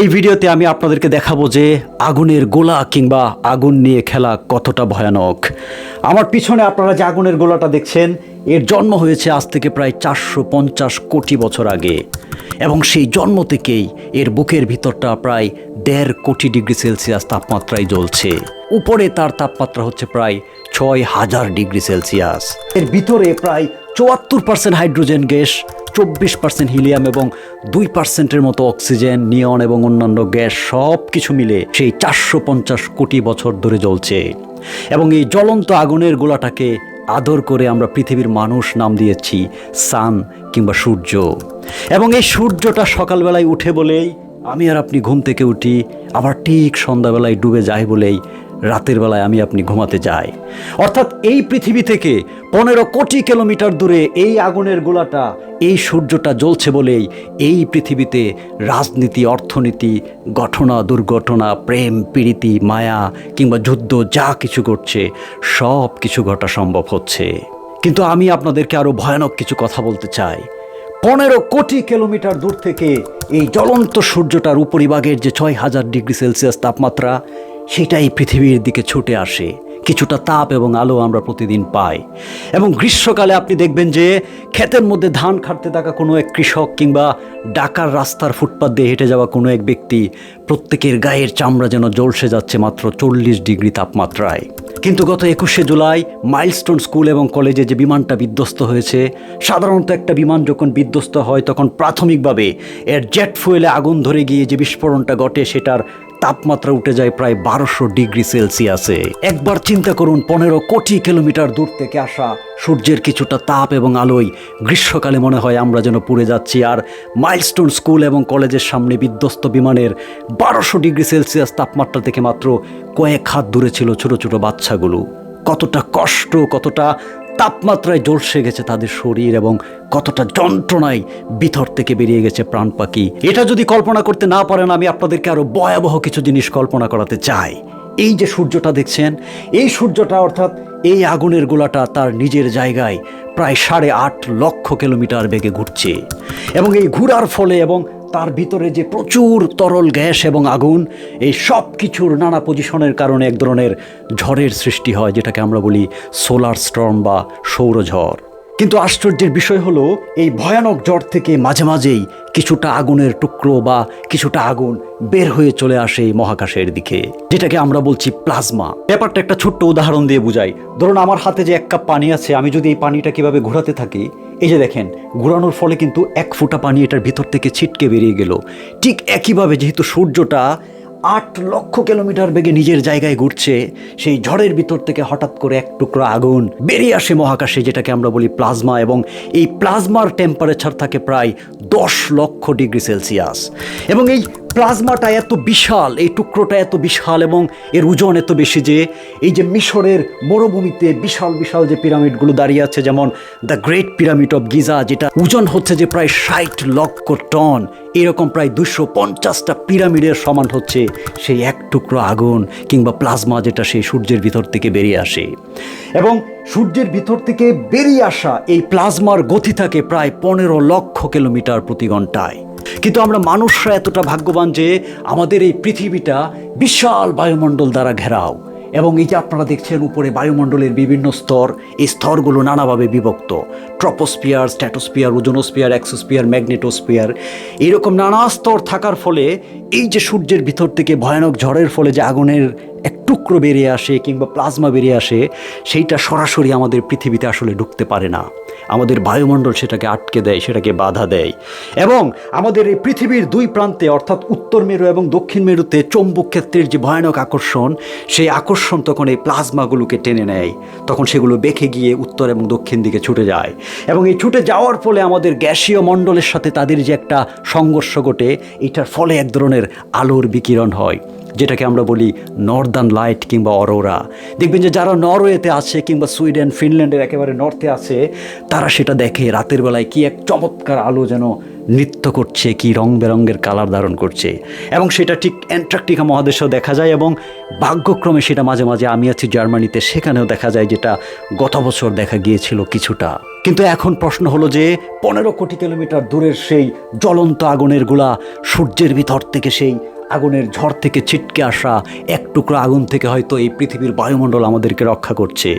এই ভিডিওতে আমি আপনাদেরকে দেখাবো যে আগুনের গোলা কিংবা আগুন নিয়ে খেলা কতটা ভয়ানক। আমার পিছনে আপনারা যে আগুনের গোলাটা দেখছেন, এর জন্ম হয়েছে আজ থেকে প্রায় চারশো পঞ্চাশ কোটি বছর আগে। এবং সেই জন্ম থেকেই এর বুকের ভিতরটা প্রায় দেড় কোটি ডিগ্রি সেলসিয়াস তাপমাত্রায় জ্বলছে। উপরে তার তাপমাত্রা হচ্ছে প্রায় ছয় হাজার ডিগ্রি সেলসিয়াস। এর ভিতরে প্রায় চুয়াত্তর পার্সেন্ট হাইড্রোজেন গ্যাস চব্বিশ পার্সেন্ট হিলিয়াম এবং দুই পার্সেন্টের মতো অক্সিজেন, নিয়ন এবং অন্যান্য গ্যাস সব কিছু মিলে সেই চারশো পঞ্চাশ কোটি বছর ধরে জ্বলছে। এবং এই জ্বলন্ত আগুনের গোলাটাকে আদর করে আমরা পৃথিবীর মানুষ নাম দিয়েছি সান কিংবা সূর্য। এবং এই সূর্যটা সকালবেলায় উঠে বলেই, আমি আর আপনি ঘুম থেকে উঠি, আবার ঠিক সন্ধ্যাবেলায় ডুবে যায় বলেই রাতের বেলায় আমি আপনি ঘুমাতে যাই অর্থাৎ এই পৃথিবী থেকে পনেরো কোটি কিলোমিটার দূরে এই আগুনের গোলাটা, এই সূর্যটা জ্বলছে বলেই এই পৃথিবীতে রাজনীতি, অর্থনীতি, ঘটনা, দুর্ঘটনা, প্রেম, প্রীতি, মায়া কিংবা যুদ্ধ যা কিছু ঘটছে, সব কিছু ঘটা সম্ভব হচ্ছে। কিন্তু আমি আপনাদেরকে আরও ভয়ানক কিছু কথা বলতে চাই। পনেরো কোটি কিলোমিটার দূর থেকে এই জ্বলন্ত সূর্যটার উপরিভাগের যে ছয় হাজার ডিগ্রি সেলসিয়াস তাপমাত্রা সেটাই পৃথিবীর দিকে ছুটে আসে। কিছুটা তাপ এবং আলো আমরা প্রতিদিন পাই। এবং গ্রীষ্মকালে আপনি দেখবেন যে ক্ষেতের মধ্যে ধান খাটতে থাকা কোনো এক কৃষক কিংবা ডাকার রাস্তার ফুটপাত দিয়ে হেঁটে যাওয়া কোনো এক ব্যক্তি প্রত্যেকের গায়ের চামড়া যেন জলসে যাচ্ছে মাত্র চল্লিশ ডিগ্রি তাপমাত্রায়। কিন্তু গত একুশে জুলাই মাইলস্টোন স্কুল এবং কলেজে যে বিমানটা বিধ্বস্ত হয়েছে, সাধারণত একটা বিমান যখন বিধ্বস্ত হয় তখন প্রাথমিকভাবে এর জেট ফুয়েলে আগুন ধরে গিয়ে যে বিস্ফোরণটা ঘটে সেটার তাপমাত্রা উঠে যায় প্রায় বারোশো ডিগ্রি সেলসিয়াসে। একবার চিন্তা করুন, পনেরো কোটি কিলোমিটার দূর থেকে আসা সূর্যের কিছুটা তাপ এবং আলোয় গ্রীষ্মকালে মনে হয় আমরা যেন পুড়ে যাচ্ছি, আর মাইলস্টোন স্কুল এবং কলেজের সামনে বিধ্বস্ত বিমানের বারোশো ডিগ্রি সেলসিয়াস তাপমাত্রা থেকে মাত্র কয়েক হাত দূরে ছিল ছোট ছোট বাচ্চাগুলো। কতটা কষ্ট, কতটা তাপমাত্রায় জ্বলসে গেছে তাদের শরীর এবং কতটা যন্ত্রণায় ভিতর থেকে বেরিয়ে গেছে প্রাণ পাখি। এটা যদি কল্পনা করতে না পারেন, আমি আপনাদেরকে আরও ভয়াবহ কিছু জিনিস কল্পনা করাতে চাই। এই যে সূর্যটা দেখছেন, এই সূর্যটা অর্থাৎ এই আগুনের গোলাটা তার নিজের জায়গায় প্রায় সাড়ে আট লক্ষ কিলোমিটার বেগে ঘুরছে। এবং এই ঘুরার ফলে এবং তার ভিতরে যে প্রচুর তরল গ্যাস এবং আগুন, এই সব কিছুর নানা পজিশনের কারণে এক ধরনের ঝড়ের সৃষ্টি হয়, যেটাকে আমরা বলি সোলার স্টর্ম বা সৌরঝড় কিন্তু আশ্চর্যের বিষয় হলো, এই ভয়ানক জ্বর থেকে মাঝে মাঝেই কিছুটা আগুনের টুকরো বা কিছুটা আগুন বের হয়ে চলে আসে এই মহাকাশের দিকে, যেটাকে আমরা বলছি প্লাজমা। ব্যাপারটা একটা ছোট্ট উদাহরণ দিয়ে বুঝাই। ধরুন আমার হাতে যে এক কাপ পানি আছে, আমি যদি এই পানিটা কীভাবে ঘোরাতে থাকি এই যে দেখেন, ঘোরানোর ফলে কিন্তু এক ফোঁটা পানি এটার ভিতর থেকে ছিটকে বেরিয়ে গেল। ঠিক একইভাবে যেহেতু সূর্যটা আট লক্ষ কিলোমিটার বেগে নিজের জায়গায় ঘুরছে, সেই ঝড়ের ভিতর থেকে হঠাৎ করে এক টুকরো আগুন বেরিয়ে আসে মহাকাশে, যেটাকে আমরা বলি প্লাজমা এবং এই প্লাজমার টেম্পারেচার থাকে প্রায় দশ লক্ষ ডিগ্রি সেলসিয়াস। এবং এই প্লাজমাটা এত বিশাল, এই টুকরোটা এত বিশাল এবং এর ওজন এত বেশি যে এই যে মিশরের মরুভূমিতে বিশাল বিশাল যে পিরামিডগুলো দাঁড়িয়ে আছে, যেমন the great pyramid of Giza, যেটা ওজন হচ্ছে যে প্রায় ষাট লক্ষ টন, এরকম প্রায় দুশো পঞ্চাশটা পিরামিডের সমান হচ্ছে সেই এক টুকরো আগুন কিংবা প্লাজমা যেটা সেই সূর্যের ভিতর থেকে বেরিয়ে আসে। এবং সূর্যের ভিতর থেকে বেরিয়ে আসা এই প্লাজমার গতি থাকে প্রায় পনেরো লক্ষ কিলোমিটার প্রতি ঘন্টায়। কিন্তু আমরা মানুষরা এতটা ভাগ্যবান যে আমাদের এই পৃথিবীটা বিশাল বায়ুমণ্ডল দ্বারা ঘেরাও। এবং এই যে আপনারা দেখছেন, উপরে বায়ুমণ্ডলের বিভিন্ন স্তর, এই স্তরগুলো নানাভাবে বিভক্ত। Troposphere stratosphere ozonosphere exosphere magnetosphere এইরকম নানা স্তর থাকার ফলে এই যে সূর্যের ভিতর থেকে ভয়ানক ঝড়ের ফলে যে আগুনের এক টুকরো বেরিয়ে আসে কিংবা প্লাজমা বেরিয়ে আসে, সেইটা সরাসরি আমাদের পৃথিবীতে আসলে ঢুকতে পারে না। আমাদের বায়ুমণ্ডল সেটাকে আটকে দেয়, সেটাকে বাধা দেয়। এবং আমাদের এই পৃথিবীর দুই প্রান্তে, অর্থাৎ উত্তর মেরু এবং দক্ষিণ মেরুতে চৌম্বক ক্ষেত্রের যে ভয়ানক আকর্ষণ, সেই আকর্ষণ তখন এই প্লাজমাগুলোকে টেনে নেয়। তখন সেগুলো বেঁকে গিয়ে উত্তর এবং দক্ষিণ দিকে ছুটে যায়। এবং এই ছুটে যাওয়ার ফলে আমাদের গ্যাসীয় মণ্ডলের সাথে তাদের যে একটা সংঘর্ষ ঘটে, এটার ফলে এক ধরনের আলোর বিকিরণ হয়। যেটাকে আমরা বলি নর্দার্ন লাইট কিংবা অরোরা দেখবেন যে যারা নরওয়েতে আছে কিংবা সুইডেন ফিনল্যান্ডের একেবারে নর্থে আছে, তারা সেটা দেখে রাতের বেলায় কি এক চমৎকার আলো যেন নৃত্য করছে, কি রং বেরঙের কালার ধারণ করছে। এবং সেটা ঠিক অ্যান্টার্কটিকা মহাদেশেও দেখা যায় এবং ভাগ্যক্রমে সেটা মাঝে মাঝে আমি আছি জার্মানিতে, সেখানেও দেখা যায় যেটা গত বছর দেখা গিয়েছিল কিছুটা। কিন্তু এখন প্রশ্ন হলো যে পনেরো কোটি কিলোমিটার দূরের সেই জ্বলন্ত আগুনেরগুলা সূর্যের ভিতর থেকে সেই আগুনের ঝড় থেকে ছিটকে আসা এক টুকরো আগুন থেকে হয়তো এই পৃথিবীর বায়ুমণ্ডল আমাদেরকে রক্ষা করছে।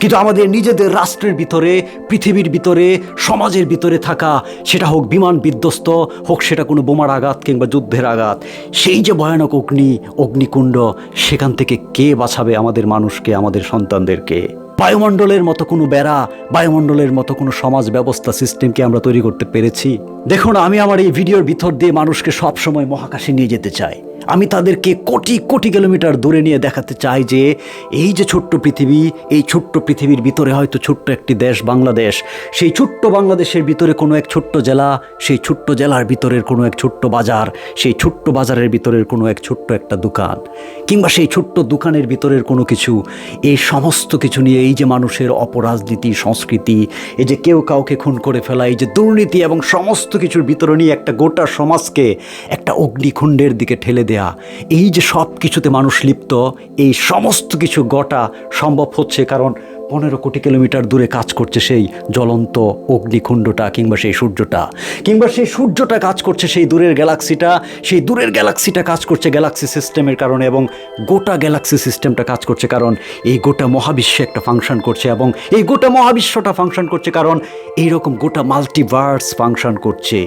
কিন্তু আমাদের নিজেদের রাষ্ট্রের ভিতরে, পৃথিবীর ভিতরে, সমাজের ভিতরে থাকা, সেটা হোক বিমান বিধ্বস্ত, হোক সেটা কোনো বোমার আঘাত কিংবা যুদ্ধের আঘাত, সেই যে ভয়ানক অগ্নি, অগ্নিকুণ্ড, সেখান থেকে কে বাঁচাবে আমাদের মানুষকে, আমাদের সন্তানদেরকে? বায়ুমণ্ডলের মতো কোনো বেড়া, বায়ুমণ্ডলের মতো কোনো সমাজ ব্যবস্থা সিস্টেমকে আমরা তৈরি করতে পেরেছি। দেখুন, আমি আমার এই ভিডিওর ভিতর দিয়ে মানুষকে সবসময় মহাকাশে নিয়ে যেতে চাই। আমি তাদেরকে কোটি কোটি কিলোমিটার দূরে নিয়ে দেখাতে চাই যে এই যে ছোট্ট পৃথিবী, এই ছোট্ট পৃথিবীর ভিতরে হয়তো ছোট্ট একটি দেশ বাংলাদেশ, সেই ছোট্ট বাংলাদেশের ভিতরে কোনো এক ছোট্ট জেলা, সেই ছোট্ট জেলার ভিতরের কোনো এক ছোট্ট বাজার, সেই ছোট্ট বাজারের ভিতরের কোনো এক ছোট্ট একটা দোকান, কিংবা সেই ছোট্ট দোকানের ভিতরের কোনো কিছু, এই সমস্ত কিছু নিয়ে এই যে মানুষের অপরাজনীতি, সংস্কৃতি, এই যে কেউ কাউকে খুন করে ফেলা, এই যে দুর্নীতি এবং সমস্ত কিছুর ভিতরে নিয়ে একটা গোটা সমাজকে একটা অগ্নিকুণ্ডের দিকে ঠেলে দেয়া। এই যে সব কিছুতে মানুষ লিপ্ত, এই সমস্ত কিছু গোটা সম্ভব হচ্ছে কারণ পনেরো কোটি কিলোমিটার দূরে কাজ করছে সেই জ্বলন্ত অগ্নিকুণ্ডটা কিংবা সেই সূর্যটা। কিংবা সেই সূর্যটা কাজ করছে সেই দূরের গ্যালাক্সিটা, সেই দূরের গ্যালাক্সিটা কাজ করছে গ্যালাক্সি সিস্টেমের কারণে এবং গোটা গ্যালাক্সি সিস্টেমটা কাজ করছে কারণ এই গোটা মহাবিশ্বে একটা ফাংশন করছে এবং এই গোটা মহাবিশ্বটা ফাংশন করছে কারণ এইরকম গোটা মাল্টিভার্স ফাংশন করছে।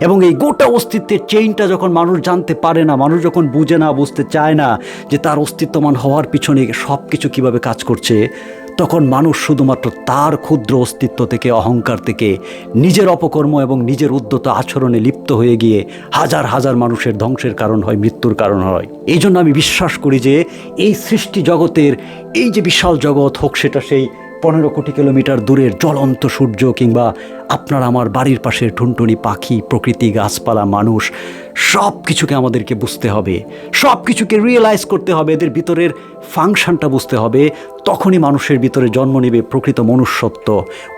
এবং এই গোটা অস্তিত্বের চেইনটা যখন মানুষ জানতে পারে না, মানুষ যখন বুঝে না, বুঝতে চায় না যে তার অস্তিত্বমান হওয়ার পিছনে সব কিছু কীভাবে কাজ করছে, তখন মানুষ শুধুমাত্র তার ক্ষুদ্র অস্তিত্ব থেকে, অহংকার থেকে, নিজের অপকর্ম এবং নিজের উদ্যত আচরণে লিপ্ত হয়ে গিয়ে হাজার হাজার মানুষের ধ্বংসের কারণ হয়, মৃত্যুর কারণ হয়। এই জন্য আমি বিশ্বাস করি যে এই সৃষ্টি জগতের, এই যে বিশাল জগৎ হোক সেটা সেই পনেরো কোটি কিলোমিটার দূরের জ্বলন্ত সূর্য কিংবা আপনার আমার বাড়ির পাশের ঠুনটুনি পাখি, প্রকৃতি, গাছপালা, মানুষ সব কিছুকে আমাদেরকে বুঝতে হবে। সব কিছুকে রিয়েলাইজ করতে হবে। এদের ভিতরের ফাংশনটা বুঝতে হবে। তখনই মানুষের ভিতরে জন্ম নেবে প্রকৃত মনুষ্যত্ব,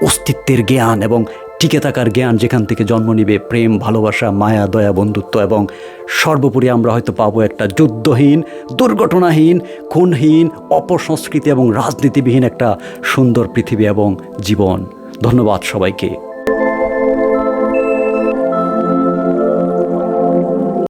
অস্তিত্বের জ্ঞান এবং টিকে থাকার জ্ঞান যেখান থেকে জন্ম নিবে, প্রেম, ভালোবাসা, মায়া, দয়া, বন্ধুত্ব এবং সর্বোপরি আমরা হয়তো পাবো একটা যুদ্ধহীন, দুর্ঘটনাহীন, খুনহীন, অপসংস্কৃতি এবং রাজনীতিবিহীন একটা সুন্দর পৃথিবী এবং জীবন। ধন্যবাদ সবাইকে।